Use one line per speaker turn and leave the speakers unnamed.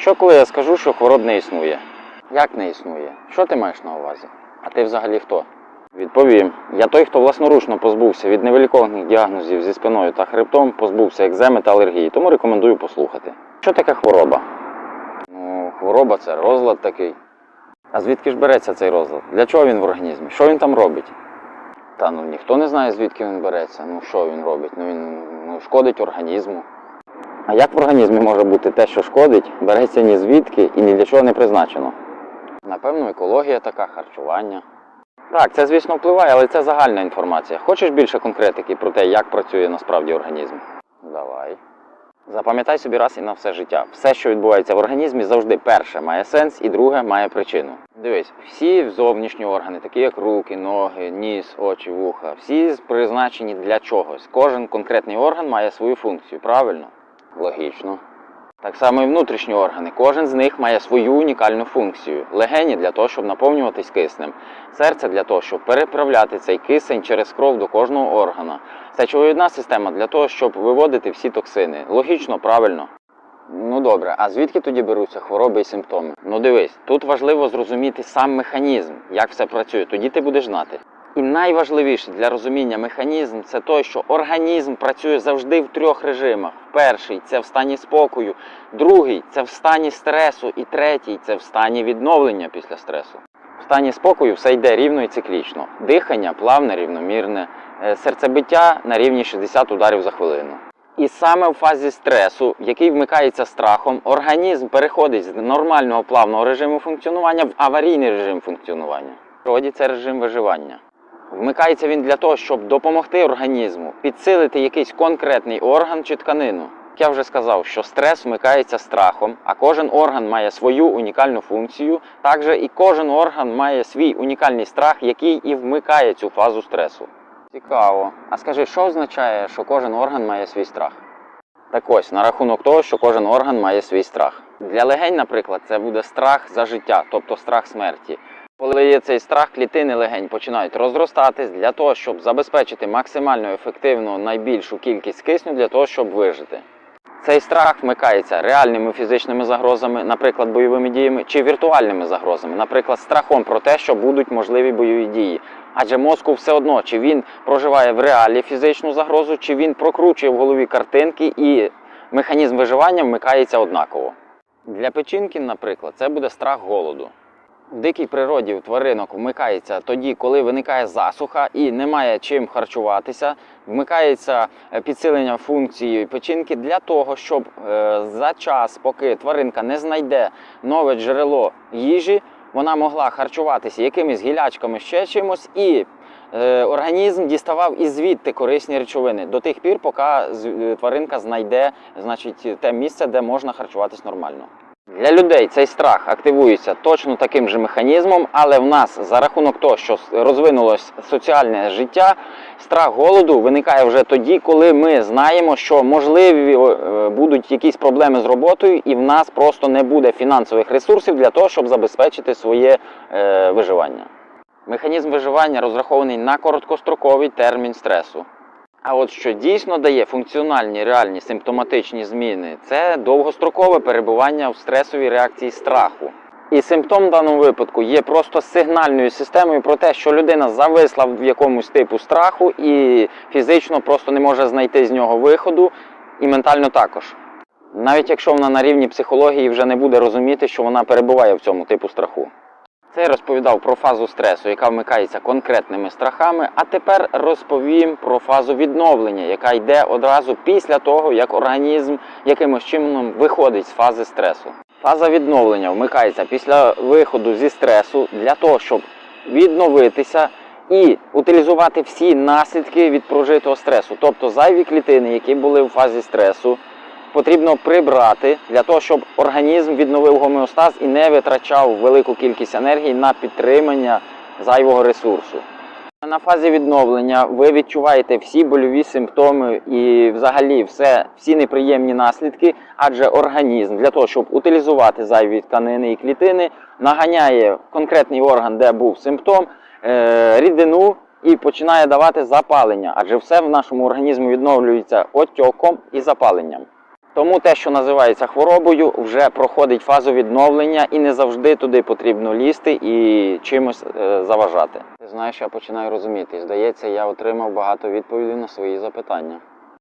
Що коли я скажу, що хвороб не існує? Як не існує? Що ти маєш на увазі? А ти взагалі хто? Відповім. Я той, хто власноручно позбувся від невиліковних діагнозів зі спиною та хребтом, позбувся екземи та алергії, тому рекомендую послухати. Що таке хвороба? Ну, хвороба це розлад такий. А звідки ж береться цей розлад? Для чого він в організмі? Що він там робить? Та ну ніхто не знає, звідки він береться. Ну що він робить? Ну він ну, шкодить організму. А як в організмі може бути те, що шкодить, береться ні звідки і ні для чого не призначено? Напевно, екологія така, харчування. Так, це звісно впливає, але це загальна інформація. Хочеш більше конкретики про те, як працює насправді організм? Давай. Запам'ятай собі раз і на все життя. Все, що відбувається в організмі, завжди перше має сенс і друге має причину. Дивись, всі зовнішні органи, такі як руки, ноги, ніс, очі, вуха, всі призначені для чогось. Кожен конкретний орган має свою функцію, правильно? Логічно. Так само і внутрішні органи. Кожен з них має свою унікальну функцію. Легені для того, щоб наповнюватись киснем. Серце для того, щоб переправляти цей кисень через кров до кожного органа. Сечовидна система для того, щоб виводити всі токсини. Логічно, правильно. Ну добре, а звідки тоді беруться хвороби і симптоми? Ну дивись, тут важливо зрозуміти сам механізм, як все працює, тоді ти будеш знати. І найважливіше для розуміння механізм це той, що організм працює завжди в трьох режимах. Перший це в стані спокою, другий це в стані стресу, і третій це в стані відновлення після стресу. В стані спокою все йде рівно і циклічно. Дихання плавне, рівномірне, е, серцебиття на рівні 60 ударів за хвилину. І саме в фазі стресу, який вмикається страхом, організм переходить з нормального плавного режиму функціонування в аварійний режим функціонування. Це режим виживання. Вмикається він для того, щоб допомогти організму підсилити якийсь конкретний орган чи тканину. Як я вже сказав, що стрес вмикається страхом, а кожен орган має свою унікальну функцію. Також і кожен орган має свій унікальний страх, який і вмикає цю фазу стресу. Цікаво. А скажи, що означає, що кожен орган має свій страх? Так ось, на рахунок того, що кожен орган має свій страх. Для легень, наприклад, це буде страх за життя, тобто страх смерті. Коли є цей страх, клітини легень починають розростатись для того, щоб забезпечити максимально ефективну найбільшу кількість кисню для того, щоб вижити. Цей страх вмикається реальними фізичними загрозами, наприклад, бойовими діями, чи віртуальними загрозами, наприклад, страхом про те, що будуть можливі бойові дії. Адже мозку все одно, чи він проживає в реалі фізичну загрозу, чи він прокручує в голові картинки і механізм виживання вмикається однаково. Для печінки, наприклад, це буде страх голоду. В дикій природі у тваринок вмикається тоді, коли виникає засуха і немає чим харчуватися. Вмикається е, підсилення функції печінки для того, щоб е, за час, поки тваринка не знайде нове джерело їжі, вона могла харчуватися якимись гілячками, ще чимось, і е, організм діставав і звідти корисні речовини до тих пір, поки тваринка знайде значить, те місце, де можна харчуватись нормально. Для людей цей страх активується точно таким же механізмом, але в нас за рахунок того, що розвинулось соціальне життя, страх голоду виникає вже тоді, коли ми знаємо, що можливі е, будуть якісь проблеми з роботою, і в нас просто не буде фінансових ресурсів для того, щоб забезпечити своє е, виживання. Механізм виживання розрахований на короткостроковий термін стресу. А от що дійсно дає функціональні реальні симптоматичні зміни, це довгострокове перебування в стресовій реакції страху. І симптом в даному випадку є просто сигнальною системою про те, що людина зависла в якомусь типу страху і фізично просто не може знайти з нього виходу, і ментально також. Навіть якщо вона на рівні психології вже не буде розуміти, що вона перебуває в цьому типу страху. Це я розповідав про фазу стресу, яка вмикається конкретними страхами. А тепер розповім про фазу відновлення, яка йде одразу після того, як організм якимось чином виходить з фази стресу. Фаза відновлення вмикається після виходу зі стресу для того, щоб відновитися і утилізувати всі наслідки від прожитого стресу, тобто зайві клітини, які були в фазі стресу, потрібно прибрати для того, щоб організм відновив гомеостаз і не витрачав велику кількість енергії на підтримання зайвого ресурсу. На фазі відновлення ви відчуваєте всі больові симптоми і взагалі все, всі неприємні наслідки, адже організм для того, щоб утилізувати зайві тканини і клітини, наганяє конкретний орган, де був симптом, е, рідину і починає давати запалення, адже все в нашому організмі відновлюється отьоком і запаленням. Тому те, що називається хворобою, вже проходить фазу відновлення і не завжди туди потрібно лізти і чимось е, заважати. Ти знаєш, я починаю розуміти. Здається, я отримав багато відповідей на свої запитання.